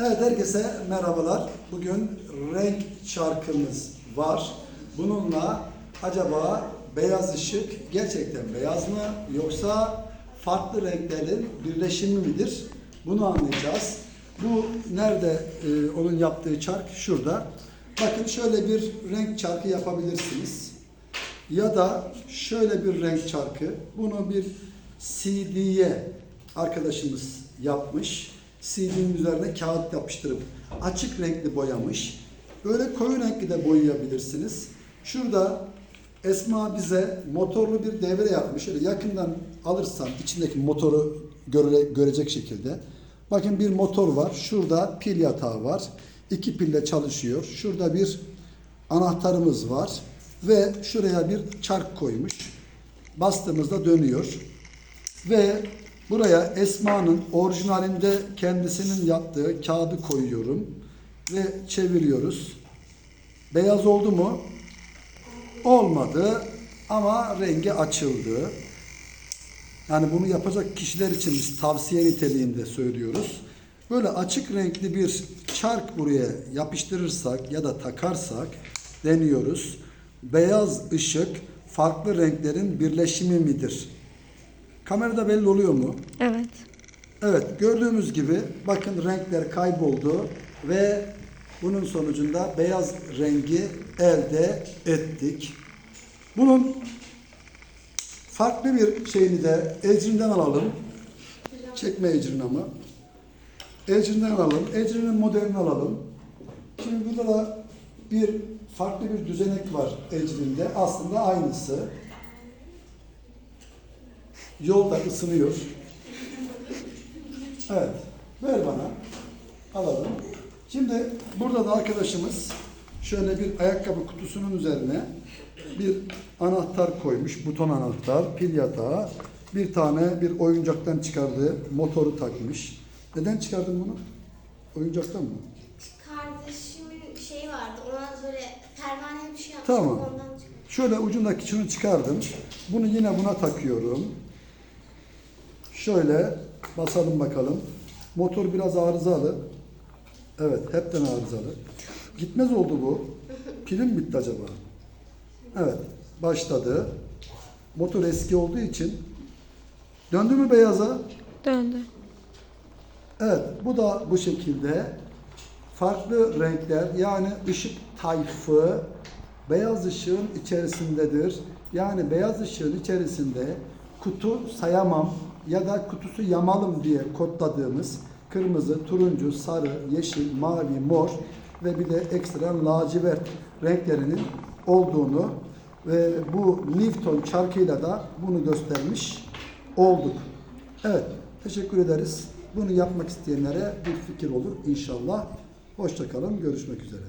Evet herkese merhabalar. Bugün renk çarkımız var. Bununla acaba beyaz ışık gerçekten beyaz mı yoksa farklı renklerin birleşimi midir? Bunu anlayacağız. Bu nerede e, onun yaptığı çark? Şurada. Bakın şöyle bir renk çarkı yapabilirsiniz. Ya da şöyle bir renk çarkı. Bunu bir CD'ye arkadaşımız yapmış. CD'nin üzerine kağıt yapıştırıp açık renkli boyamış. Böyle koyu renkli de boyayabilirsiniz. Şurada Esma bize motorlu bir devre yapmış. Şöyle yakından alırsan içindeki motoru göre, görecek şekilde. Bakın bir motor var. Şurada pil yatağı var. İki pille çalışıyor. Şurada bir anahtarımız var. Ve şuraya bir çark koymuş. Bastığımızda dönüyor. Ve buraya Esma'nın orijinalinde kendisinin yaptığı kağıdı koyuyorum. Ve çeviriyoruz. Beyaz oldu mu? Olmadı ama rengi açıldı. Yani bunu yapacak kişiler için biz tavsiye niteliğinde söylüyoruz. Böyle açık renkli bir çark buraya yapıştırırsak ya da takarsak deniyoruz. Beyaz ışık farklı renklerin birleşimi midir? Kamerada belli oluyor mu? Evet. Evet gördüğümüz gibi bakın renkler kayboldu ve bunun sonucunda beyaz rengi elde ettik. Bunun farklı bir şeyini de ecrinden alalım. Çekme ecrin ama. Ecrinden alalım. Ecrinin modelini alalım. Şimdi burada da bir farklı bir düzenek var ecrində. Aslında aynısı. Yolda ısınıyor. Evet. Ver bana. Alalım. Şimdi burada da arkadaşımız şöyle bir ayakkabı kutusunun üzerine bir anahtar koymuş. Buton anahtar, pil yatağı. Bir tane bir oyuncaktan çıkardığı motoru takmış. Neden çıkardın bunu? Oyuncaktan mı? Kardeşimin şeyi vardı. Ona böyle pervane bir şey yapmıştım. Tamam. Ondan çıktı. Şöyle ucundaki şunu çıkardım. Bunu yine buna takıyorum. Şöyle basalım bakalım. Motor biraz arızalı. Evet, hepten arızalı. Gitmez oldu bu. Pilim bitti acaba? Evet, başladı. Motor eski olduğu için. Döndü mü beyaza? Döndü. Evet, bu da bu şekilde farklı renkler yani ışık tayfı beyaz ışığın içerisindedir. Yani beyaz ışığın içerisinde kutu sayamam ya da kutusu yamalım diye kodladığımız kırmızı, turuncu, sarı, yeşil, mavi, mor ve bir de ekstra lacivert renklerinin olduğunu ve bu Newton çarkıyla da bunu göstermiş olduk. Evet, teşekkür ederiz. Bunu yapmak isteyenlere bir fikir olur inşallah. Hoşçakalın, görüşmek üzere.